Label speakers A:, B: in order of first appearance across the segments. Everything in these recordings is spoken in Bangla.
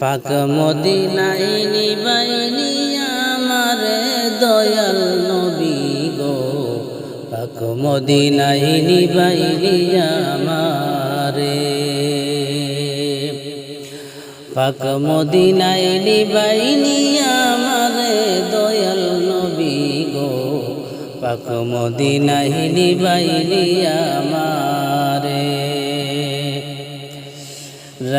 A: পাক মদিনাই নিবাইনি আমারে দয়াল নবী গো। পাক মদিনাই নিবাইনি আমারে। পাক মদিনাই নিবাইনি আমারে দয়াল নবী গো। পাক মদিনাই নিবাইনি আমারে।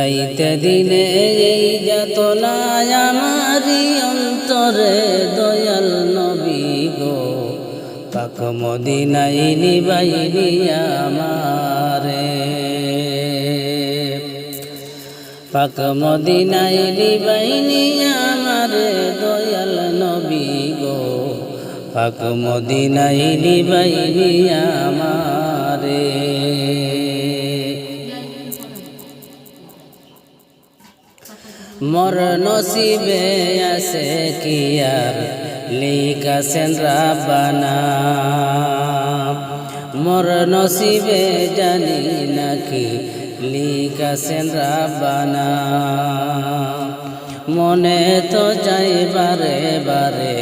A: রাইতে দিনে এই যাতনায় আমারি অন্তরে দয়াল নবী গো। পাক মদিনাই নিবাইনি আমারে। পাক মদিনাই নিবাইনি আমারে দয়াল নবী গো। পাক মদিনাই নিবাইনি আমারে। মর নসিবে আছে কি আর লিখাছেন রাবানা মর নসিবে জানি নাকি লিখাছেন রাবানা মনে তো চাই বারে বারে,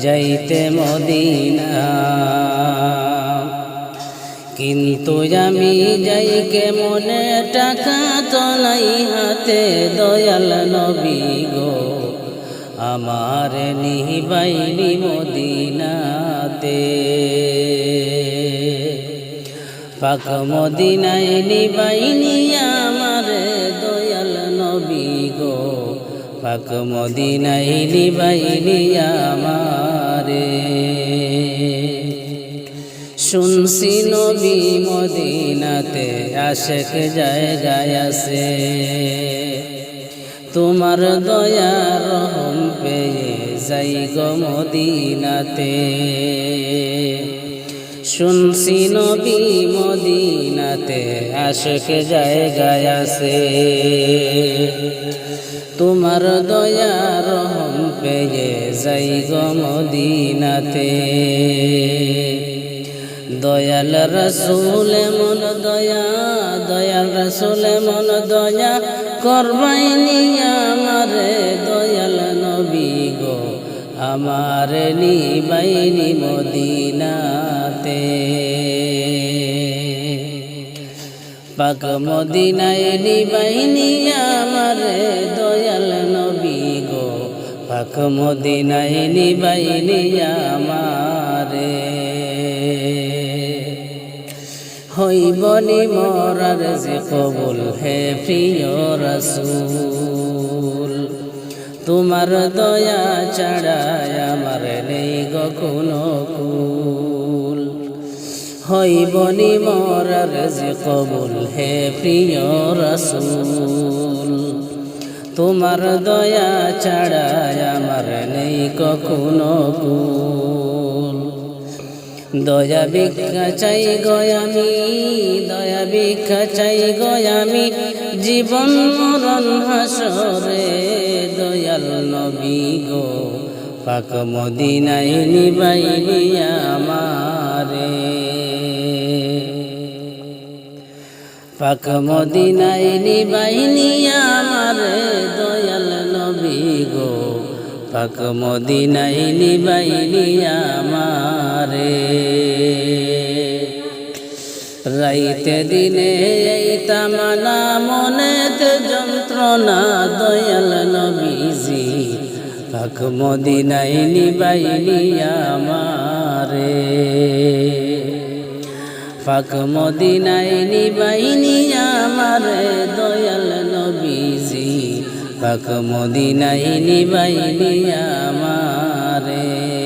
A: যাইতে মদিনা। কিন্তু আমি যাই কে মনে টাকা তো নাই হাতে, দয়াল নবী গো। আমার নিবাইনি মদিনাতে। পাক মদিনায় নিবাইনি আমার দয়াল নবী গো। পাক মদিনায় নিবাইনি আমারে। শুনছি নবী মদিনাতে আশেক জায়গায় আছে। তোমার দয়া রহম পেয়ে যাই গো মদিনাতে। শুনছি নবী মদিনাতে আশেক জায়গায় আছে। তোমার দয়া রহম পেয়ে যাই গো মদিনাতে। দয়াল রসুল মন দয়া, দয়াল রসুল মন দয়া করবাইনি আমারে দয়াল নবী গো। আমার নিবাইনি মদিনাতে। পাক মদিনায় নিবাইনি আমারে দয়াল নবী গো। পাক মদিনায় নিবাইনি আমারে হইবনি মরার যে কবুল, হে প্রিয় রসুল। তোমার দয়া ছাড়ায় আমার নেই কোনো কুল। হইবনি মরার যে কবুল, হে প্রিয় রসুল। তোমার দয়া ছাড়ায় আমার নেই কখনো কুল। দয়া ভিক্ষা চাই গয়ামি দয়া ভিক্ষা চাই গয়ামি জীবন মরণ হাসরে দয়াল নবী গো, পাক মদিনায় নিবাইনি আমারে। পাক মদিনায় নিবাইনি আমারে দয়াল নবী গো, পাক মদিনায় নিবাইনি আমারে। রাইতে দিনে এই তামানা মনেতে যন্ত্রণা, দয়াল নবীজি। পাক মদিনায় নিবাইনি আমারে। পাক মদিনায় নিবাইনি আমারে, দয়াল নবীজি। পাক মদিনায় নিবাইনি আমারে।